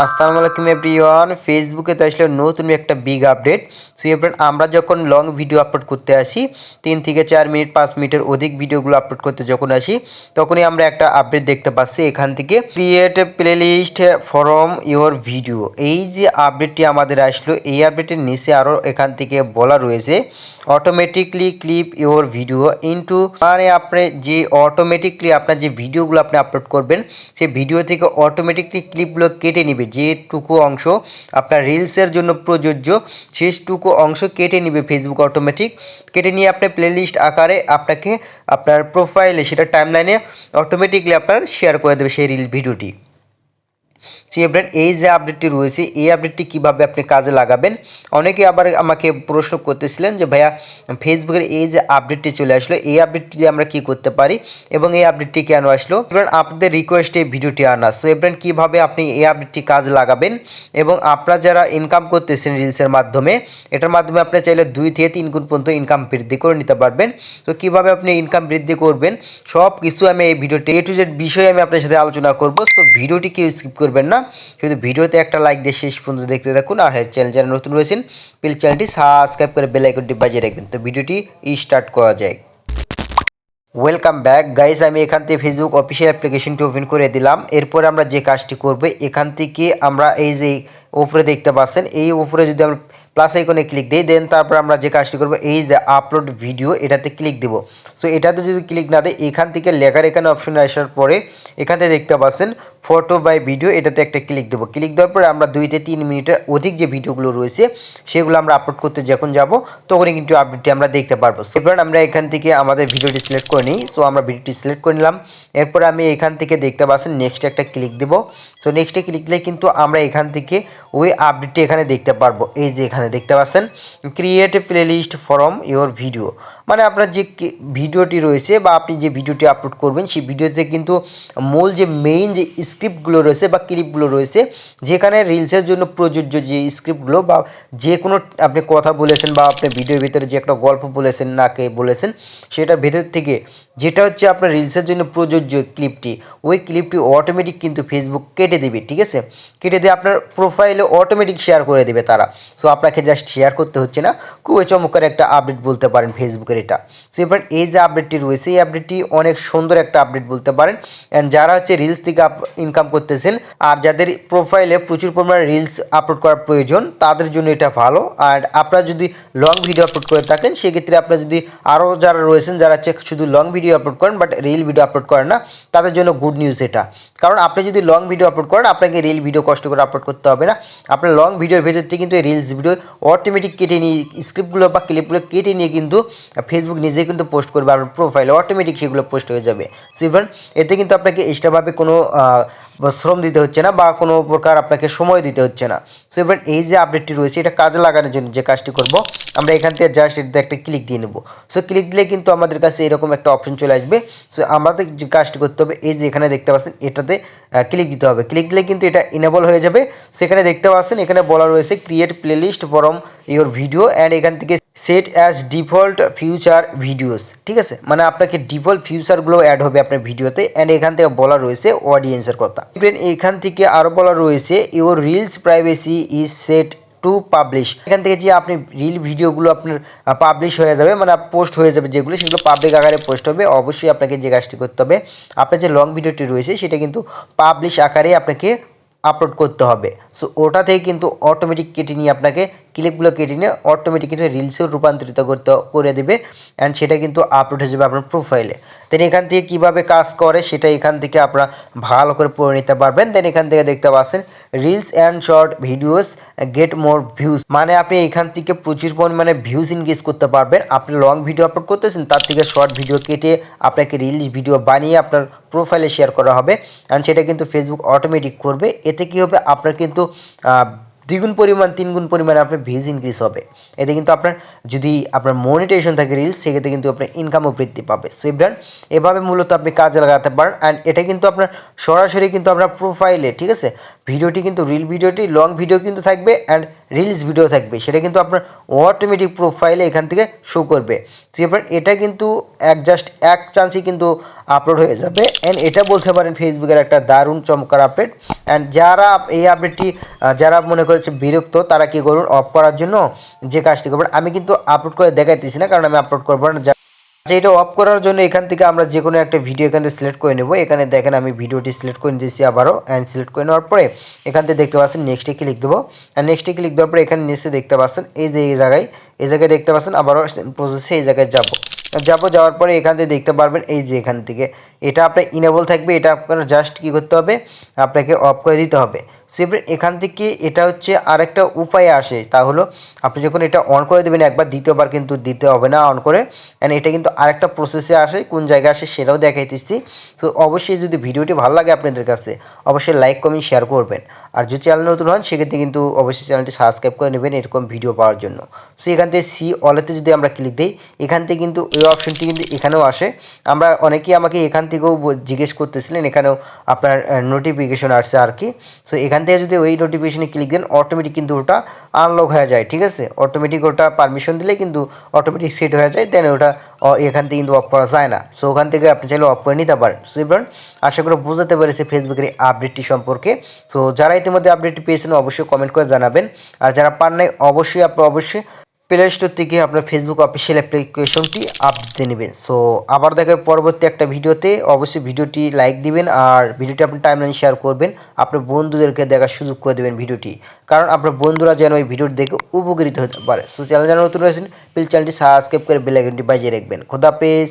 আসসালামু আলাইকুম এভরিওয়ান। ফেসবুকে তো আসলে নতুন একটা বিগ আপডেট সো এবার আমরা যখন লং ভিডিও আপলোড করতে আসি, তিন থেকে চার মিনিট, পাঁচ মিনিটের অধিক ভিডিওগুলো আপলোড করতে যখন আসি, তখনই আমরা একটা আপডেট দেখতে পাচ্ছি এখান থেকে। Create playlist from your video এই যে আপডেটটি আমাদের আসলো, এই আপডেটের নিচে আরও এখান থেকে বলা রয়েছে automatically clip your video into মানে আপনি যে অটোমেটিকলি আপনার যে ভিডিওগুলো আপনি আপলোড করবেন, সেই ভিডিও থেকে অটোমেটিকলি ক্লিপগুলো কেটে নেবে যেটুকু অংশ আপনার রিলসের জন্য প্রযোজ্য শেষটুকু অংশ কেটে নেবে ফেসবুক অটোমেটিক কেটে নিয়ে আপনার প্লেলিস্ট আকারে আপনাকে আপনার প্রোফাইলে সেটা টাইমলাইনে অটোমেটিকলি আপনার শেয়ার করে দেবে সেই রিল ভিডিওটি সো এবার এই যে আপডেটটি রয়েছে, এই আপডেটটি কীভাবে আপনি কাজে লাগাবেন? অনেকে আবার আমাকে প্রশ্ন করতেছিলেন যে, ভাইয়া ফেসবুকের এই যে আপডেটটি চলে আসলো, এই আপডেটটি দিয়ে আমরা কি করতে পারি? এবং এই আপডেটটি কেন আসলো? এবার আপনাদের রিকোয়েস্টে ভিডিওটি আনা। সো এবার কীভাবে আপনি এই আপডেটটি কাজে লাগাবেন? এবং আপনারা যারা ইনকাম করতেছেন রিলসের মাধ্যমে, এটার মাধ্যমে আপনি চাইলে দুই থেকে তিন গুণ পর্যন্ত ইনকাম বৃদ্ধি করে নিতে পারবেন। তো কীভাবে আপনি ইনকাম বৃদ্ধি করবেন? সব কিছু আমি এই ভিডিওটি এ টু জেড বিষয়ে আমি আপনার সাথে আলোচনা করব। সো ভিডিওটি কেউ স্কিপ করবেন না। শুধু ভিডিওতে একটা লাইক দিয়ে শেষ পর্যন্ত দেখতে থাকুন। আর হ্যাঁ চ্যানেল যারা নতুন রয়েছেন প্লিজ চ্যানেলটি সাবস্ক্রাইব করে বেল আইকনটি বাজিয়ে রাখবেন। তো ভিডিওটি স্টার্ট করা যায় ওয়েলকাম ব্যাক গাইজ আমি এখান থেকে ফেসবুক অফিসিয়াল অ্যাপ্লিকেশনটি ওপেন করে দিলাম। এরপরে আমরা যে কাজটি করব, এখান থেকে আমরা এই যে উপরে দেখতে পাচ্ছেন, এই ওপরে যদি আমরা প্লাস আইকনে ক্লিক দিই দেন তারপর আমরা যে কাজটি করব, এই যে আপলোড ভিডিও এটাতে ক্লিক দেব। সো এটাতে যদি ক্লিক না দেয়, এখান থেকে লেখার এখানে অপশনে আসার পরে এখানে দেখতে পাচ্ছেন ফটো বাই ভিডিও এটাতে একটা ক্লিক দেবো। ক্লিক দেওয়ার পরে আমরা দুই থেকে তিন মিনিটের অধিক যে ভিডিওগুলো রয়েছে, সেগুলো আমরা আপলোড করতে যখন যাব, তখনই কিন্তু আপডেটটি আমরা দেখতে পারব। সো আমরা এখান থেকে আমাদের ভিডিওটি সিলেক্ট করে নিই। সো আমরা ভিডিওটি সিলেক্ট করে নিলাম। এরপর আমি এখান থেকে দেখতে পাচ্ছেন নেক্সট একটা ক্লিক দেবো। সো নেক্সটে ক্লিক দিলে কিন্তু আমরা এখান থেকে ওই আপডেটটি এখানে দেখতে পারব। এই যে এখানে দেখতে পাচ্ছেন create playlist from your video মানে আপনার যে ভিডিওটি রয়েছে বা আপনি যে ভিডিওটি আপলোড করবেন, সেই ভিডিওতে কিন্তু মূল যে মেইন যে স্ক্রিপ্টগুলো রয়েছে বা ক্লিপগুলো রয়েছে, যেখানে রিলসের জন্য প্রযোজ্য যে স্ক্রিপ্টগুলো বা যে কোনো আপনি কথা বলেছেন বা আপনি ভিডিওর ভিতরে যে একটা গল্প বলেছেন না কে বলেছেন, সেটার ভেতর থেকে যেটা হচ্ছে আপনার রিলসের জন্য প্রযোজ্য ক্লিপটি ওই ক্লিপটি অটোমেটিক কিন্তু ফেসবুক কেটে দেবে, ঠিক আছে? কেটে দিয়ে আপনার প্রোফাইলে অটোমেটিক শেয়ার করে দেবে তারা। সো আপনাকে জাস্ট শেয়ার করতে হচ্ছে না। খুবই চমৎকার একটা আপডেট বলতে পারেন ফেসবুকের এটা। সো এবার এই যে আপডেটটি রয়েছে, এই আপডেটটি অনেক সুন্দর একটা আপডেট বলতে পারেন। অ্যান্ড যারা হচ্ছে রিলস থেকে ইনকাম করতেছেন, আর যাদের প্রোফাইলে প্রচুর পরিমাণে রিলস আপলোড করার প্রয়োজন, তাদের জন্য এটা ভালো। আর আপনারা যদি লং ভিডিও আপলোড করে থাকেন, সেক্ষেত্রে আপনারা যদি আরও যারা রয়েছেন, যারা হচ্ছে শুধু লং ভিডিও আপলোড করেন বাট রিল ভিডিও আপলোড করেন না, তাদের জন্য গুড নিউজ এটা। কারণ আপনি যদি লং ভিডিও আপলোড করেন, আপনাকে রিল ভিডিও কষ্ট করে আপলোড করতে হবে না। আপনার লং ভিডিওর ভেতর থেকে কিন্তু এই রিলস ভিডিও অটোমেটিক কেটে নিয়ে স্ক্রিপ্টগুলো বা ক্লিপগুলো কেটে নিয়ে কিন্তু ফেসবুক নিজে কিন্তু পোস্ট করবে আপনার প্রোফাইলে অটোমেটিক সেগুলো পোস্ট হয়ে যাবে। সো ইভেন এতে কিন্তু আপনাকে এক্সট্রাভাবে কোনো শ্রম দিতে হচ্ছে না বা কোনো প্রকার আপনাকে সময় দিতে হচ্ছে না। সো এবার এই যে আপডেটটি রয়েছে, এটা কাজে লাগানোর জন্য যে কাজটি করব, আমরা এখান থেকে জাস্ট এটাতে একটা ক্লিক দিয়ে নেব। সো ক্লিক দিলে কিন্তু আমাদের কাছে এরকম একটা অপশন চলে আসবে। সো আমাদের যে কাজটি করতে হবে, এই যে এখানে দেখতে পাচ্ছেন, এটাতে ক্লিক দিতে হবে। ক্লিক দিলে কিন্তু এটা ইনেবল হয়ে যাবে। সেখানে দেখতে পাচ্ছেন, এখানে বলা রয়েছে create playlist from your video and এখান থেকে set as default future videos ঠিক আছে? মানে আপনাকে ডিফল্ট ফিউচারগুলো অ্যাড হবে আপনার ভিডিওতে অ্যান্ড এখান থেকে বলা রয়েছে অডিয়েন্সের কথা। এখান থেকে আরও বলা রয়েছে your reels privacy is set to publish এখান থেকে যে আপনি রিল ভিডিওগুলো আপনার পাবলিশ হয়ে যাবে মানে পোস্ট হয়ে যাবে যেগুলো, সেগুলো পাবলিক আকারে পোস্ট হবে, অবশ্যই আপনাকে যে কাজটি করতে হবে, আপনার যে লং ভিডিওটি রয়েছে, সেটা কিন্তু পাবলিশ আকারে আপনাকে আপলোড করতে হবে। সো ওটা থেকে কিন্তু অটোমেটিক কেটে নিয়ে আপনাকে ক্লিপগুলো কেটে নিয়ে অটোমেটিক কিন্তু রিলসেও রূপান্তরিত করতে, করে দেবে অ্যান্ড সেটা কিন্তু আপলোড হয়ে যাবে আপনার প্রোফাইলে দেন এখান থেকে কীভাবে কাজ করে, সেটা এখান থেকে আপনারা ভালো করে পড়ে নিতে পারবেন। দেন এখান থেকে দেখতে পাচ্ছেন reels and short videos get more views মানে আপনি এখান থেকে প্রচুর পরিমাণে ভিউজ ইনক্রিজ করতে পারবেন। আপনি লং ভিডিও আপলোড করতেছেন, তার থেকে শর্ট ভিডিও কেটে আপনাকে রিলস ভিডিও বানিয়ে আপনার প্রোফাইলে শেয়ার করা হবে। অ্যান্ড সেটা কিন্তু ফেসবুক অটোমেটিক করবে। এতে কী হবে? আপনার কিন্তু দ্বিগুণ পরিমাণ, তিনগুণ পরিমাণে আপনার ভিউজ ইনক্রিজ হবে। এতে কিন্তু আপনার যদি আপনার মনিটেশন থাকে রিলস সেক্ষেত্রে কিন্তু আপনার ইনকামও বৃদ্ধি পাবে। সো এভাবে মূলত আপনি কাজে লাগাতে পারেন। অ্যান্ড এটা কিন্তু আপনার সরাসরি কিন্তু আপনার প্রোফাইলে ঠিক আছে? ভিডিওটি কিন্তু রিল ভিডিওটি লং ভিডিও কিন্তু থাকবে। অ্যান্ড রিলস ভিডিও থাকবে, সেটা কিন্তু আপনার অটোমেটিক প্রোফাইলে এখান থেকে শো করবে। তো এটা কিন্তু এক জাস্ট এক চান্সই কিন্তু আপলোড হয়ে যাবে। অ্যান্ড এটা বলতে পারেন ফেসবুকের একটা দারুণ চমৎকার আপডেট অ্যান্ড যারা এই আপডেটটি যারা মনে করেছে বিরক্ত, তারা কি করুন অফ করার জন্য যে কাজটি করবেন, আমি কিন্তু আপলোড করে দেখাইতেছি না, কারণ আমি আপলোড করব না। আচ্ছা এটা অফ করার জন্য এখান থেকে আমরা যে কোনো একটা ভিডিও এখান থেকে সিলেক্ট করে নেব। এখানে দেখেন আমি ভিডিওটি সিলেক্ট করে নিয়েছি আবারও অ্যান্ড সিলেক্ট করে নেওয়ার পরে এখান থেকে দেখতে পাচ্ছেন নেক্সটে ক্লিক দেবো। আর নেক্সটে ক্লিক দেওয়ার পরে এখানে নিচে দেখতে পাচ্ছেন এই যে এই জায়গায় এই জায়গায় দেখতে পাচ্ছেন, আবারও প্রসেসে এই জায়গায় যাব। যাব, যাওয়ার পরে এখান থেকে দেখতে পারবেন এই যে এখান থেকে। এটা আপনার ইনেবল থাকবে, এটা আপনার জাস্ট কী করতে হবে, আপনাকে অফ করে দিতে হবে। সো এখান থেকে এটা হচ্ছে আরেকটা উপায় আসে, তা হলো আপনি যখন এটা অন করে দেবেন, একবার দ্বিতীয়বার কিন্তু দিতে হবে না অন করে। অ্যান্ড এটা কিন্তু আরেকটা প্রসেসে আসে, কোন জায়গায় আসে সেটাও দেখাইতেছি। সো অবশ্যই যদি ভিডিওটি ভালো লাগে আপনাদের কাছে, অবশ্যই লাইক কমেন্ট শেয়ার করবেন। আর যদি চ্যানেল নতুন হন, সেক্ষেত্রে কিন্তু অবশ্যই চ্যানেলটি সাবস্ক্রাইব করে নেবেন এরকম ভিডিও পাওয়ার জন্য। সো এখান থেকে সি অলেতে যদি আমরা ক্লিক দিই, এখান থেকে কিন্তু এই অপশনটি কিন্তু এখানেও আসে। আমরা অনেকেই আমাকে এখান থেকেও জিজ্ঞেস করতেছিলেন, এখানেও আপনার নোটিফিকেশন আসছে আর কি। সো এখান থেকে যদি ওই নোটিফিকেশনে ক্লিক দেন অটোমেটিক কিন্তু ওটা আনলক হয়ে যায়, ঠিক আছে? অটোমেটিক ওটা পারমিশন দিলে কিন্তু অটোমেটিক সেট হয়ে যায় দেন ওটা এখান থেকে কিন্তু অফ করা যায় না সো ওখান থেকে আপনি চাইলে অফ করে নিতে পারেন সো এবার আশা করি বুঝাতে পেরেছি ফেসবুকের এই আপডেটটি সম্পর্কে সো যারা ইতিমধ্যে আপডেটটি পেয়েছেন অবশ্যই কমেন্ট করে জানাবেন আর যারা পান নাই অবশ্যই আপনি অবশ্যই প্লে স্টোর থেকে আপনার ফেসবুক অফিসিয়াল অ্যাপ্লিকেশনটি আপ দিতে নেবেন। সো আবার দেখা পরবর্তী একটা ভিডিওতে। অবশ্যই ভিডিওটি লাইক দিবেন আর ভিডিওটি আপনি টাইমলাইন শেয়ার করবেন। আপনার বন্ধুদেরকে দেখার সুযোগ করে দেবেন ভিডিওটি। কারণ আপনার বন্ধুরা যেন ওই ভিডিওটি দেখে উপকৃত হতে পারে। সো চ্যানেল যেন নতুন রয়েছেন প্লিজ চ্যানেলটি সাবস্ক্রাইব করে বেলাইকনটি বাজিয়ে রাখবেন। খোদা পেজ